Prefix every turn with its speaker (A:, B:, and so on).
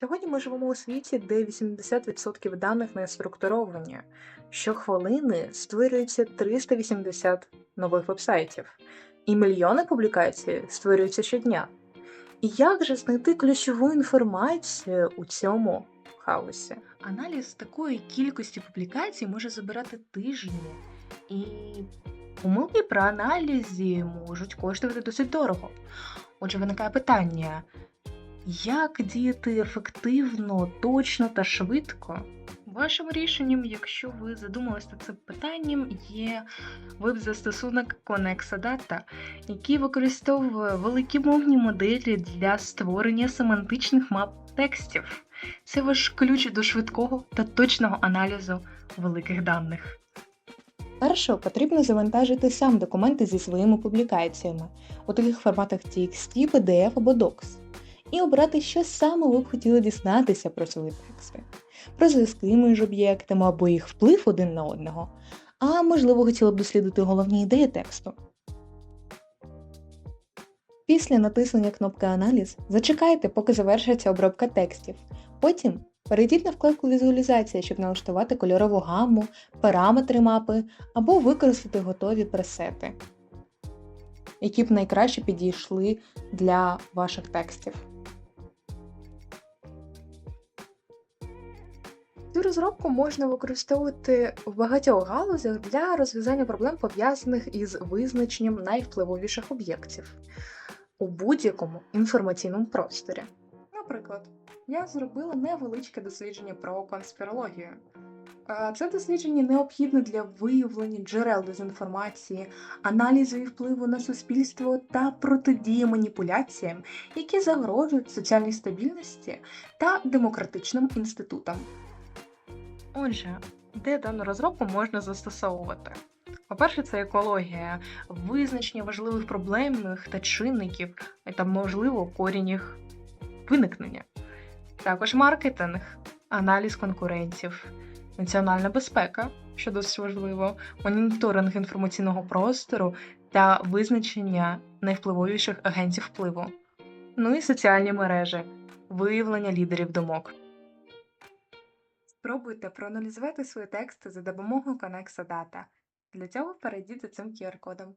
A: Сьогодні ми живемо у світі, де 80% даних не структуровані. Щохвилини створюється 380 нових вебсайтів, і мільйони публікацій створюються щодня. І як же знайти ключову інформацію у цьому хаосі?
B: Аналіз такої кількості публікацій може забирати тижні, і помилки при аналізі можуть коштувати досить дорого. Отже, виникає питання: як діяти ефективно, точно та швидко? Вашим рішенням, якщо ви задумалися над цим питанням, є веб-застосунок Connexa Data, який використовує великі мовні моделі для створення семантичних мап текстів. Це ваш ключ до швидкого та точного аналізу великих даних.
A: Перше, потрібно завантажити сам документи зі своїми публікаціями у таких форматах TXT, PDF або Docs, і обрати, що саме ви б хотіли дізнатися про свої тексти, про зв'язки між об'єктами або їх вплив один на одного, а можливо, хотіли б дослідити головні ідеї тексту. Після натиснення кнопки Аналіз зачекайте, поки завершиться обробка текстів. Потім перейдіть на вкладку Візуалізація, щоб налаштувати кольорову гамму, параметри мапи або використати готові пресети, які б найкраще підійшли для ваших текстів. Цю розробку можна використовувати в багатьох галузях для розв'язання проблем, пов'язаних із визначенням найвпливовіших об'єктів у будь-якому інформаційному просторі. Наприклад, я зробила невеличке дослідження про конспірологію. Е, Це дослідження необхідне для виявлення джерел дезінформації, аналізу і впливу на суспільство та протидії маніпуляціям, які загрожують соціальній стабільності та демократичним інститутам.
B: Отже, де дану розробку можна застосовувати? По-перше, це екологія, визначення важливих проблемних та чинників та, можливо, корінь їх виникнення. Також маркетинг, аналіз конкурентів, національна безпека, що досить важливо, моніторинг інформаційного простору та визначення найвпливовіших агентів впливу. Ну і соціальні мережі, виявлення лідерів думок.
A: Спробуйте проаналізувати свої тексти за допомогою Connexa Data. Для цього перейдіть за цим QR-кодом.